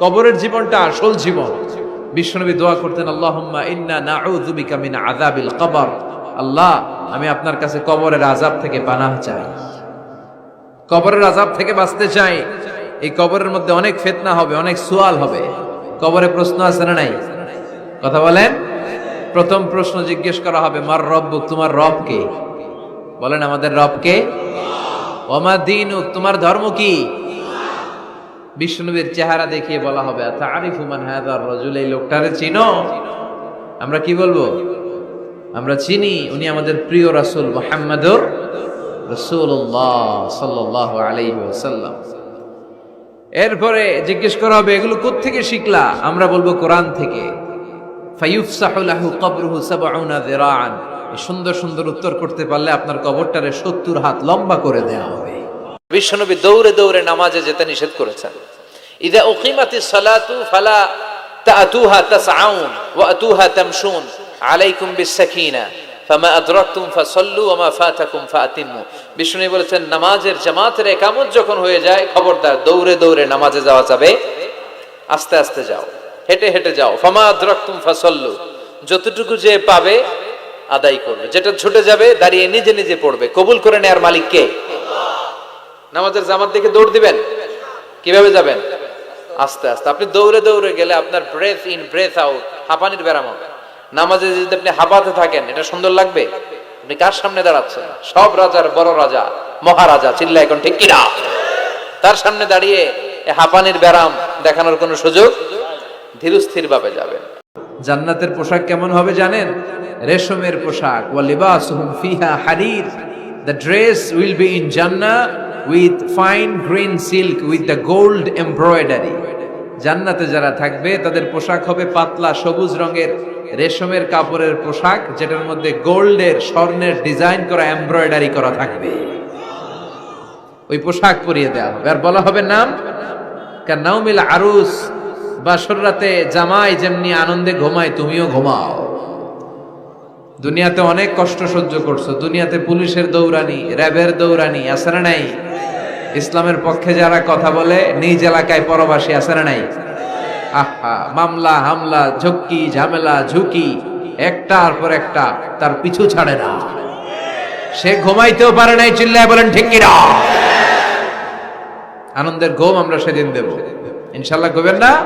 কবরের জীবনটা আসল জীবন। বিশ্বনবী দোয়া করতেন, আল্লাহুম্মা ইন্না কবর। আল্লাহ, আমি আপনার কাছে কবরের আযাব থেকে পানাহ চাই। কবরের আযাব থেকে বাঁচতে চাই। এই কবরের মধ্যে অনেক ফিতনা হবে, অনেক সুয়াল হবে। কবরে প্রশ্ন আছে না নাই? কথা বলেন। প্রথম প্রশ্ন জিজ্ঞেস করা হবে, মার রব তোমার রব কে? বলেন, আমাদের রব কে? ওমা দিন তোমার ধর্ম কি? বিষ্ণুবীর চেহারা দেখিয়ে বলা হবে রজুল? এই লোকটারে চিনো? আমরা কি বলব? আমরা চিনি, উনি আমাদের প্রিয় রাসূল সাল্লাল্লাহু আলাইহি এরপরে জিজ্ঞেস করা হবে, এগুলো কোত্থেকে শিখলা? আমরা বলব, কোরআন থেকে। সুন্দর সুন্দর উত্তর করতে পারলে আপনার কবরটারে 70 হাত লম্বা করে দেয়া হবে। বিশ্বনবী দৌড়ে দৌড়ে নামাজে যেতে নিষেধ করেছেন। ইদা উকিমাতিস সালাতু ফালা তাতুহা তাসআউন ওয়া আতুহা তামশুন আলাইকুম বিসাকিনা, ফামা আদরাকতুম ফাসাল্লু ওয়া মা ফাতাকুম ফাতিমু বিষ্ণু বলেছেন, নামাজের জামাতের একামত যখন হয়ে যায়, খবরদার, দৌড়ে দৌড়ে নামাজে যাওয়া যাবে, আস্তে আস্তে যাও, হেঁটে হেঁটে যাও, ফামা আদরাকতুম ফাসাল্লু। যতটুকু যে পাবে, আদায় করবে। যেটা ছুটে যাবে, দাঁড়িয়ে নিজে নিজে পড়বে। কবুল করে নেয়ার মালিক কে? নামাজের জামাত দেখে দৌড় দিবেন? কীভাবে যাবেন? আস্তে আস্তে। আপনি দৌড়ে দৌড়ে গেলে আপনার ব্রেথ ইন ব্রেথ আউট হাঁপানির ব্যারাম হবে। নামাজে যদি আপনি হাঁপাতে থাকেন, এটা সুন্দর লাগবে? আপনি কার সামনে দাঁড়াচ্ছেন? সব রাজার বড় রাজা, মহারাজা চিল্লা এখন ঠিক কিনা? তার সামনে দাঁড়িয়ে হাঁপানির ব্যারাম দেখানোর কোনো সুযোগ? ধীরস্থির ভাবে যাবেন। জান্নাতের পোশাক কেমন হবে জানেন? রেশমের পোশাক। ওয়া লিবাসুহুম ফিহা হারির the dress will be in Jannah with fine green silk with the gold embroidery জান্নাতে যারা থাকবে, তাদের পোশাক হবে পাতলা সবুজ রঙের। রেশমের কাপড়ের পোশাক, যেটার মধ্যে গোল্ডের, স্বর্ণের ডিজাইন করা এমব্রয়ডারি করা থাকবে। ওই পোশাক পরিয়ে দেওয়া হবে। আর বলা হবে নাম নাউমিল আরুস, বাসর রাতে জামাই যেমনি আনন্দে ঘুমায়, তুমিও ঘুমাও। দুনিয়াতে অনেক কষ্ট সহ্য করছ। দুনিয়াতে পুলিশের দৌড়ানি, র্যাবের দৌড়ানি না নাই। ইসলামের পক্ষে যারা কথা বলে, নিজ এলাকায় পরবাসী আছে না নাই? আহা, মামলা, হামলা, ঝক্কি, ঝামেলা, ঝুঁকি একটার পর একটা তার পিছু ছাড়ে না। সে ঘুমাইতেও পারে নাই, চিল্লায় বলেন, ঠিক কিনা আনন্দের ঘুম আমরা সেদিন দেব। ইনশাল্লাহ গোবেন না?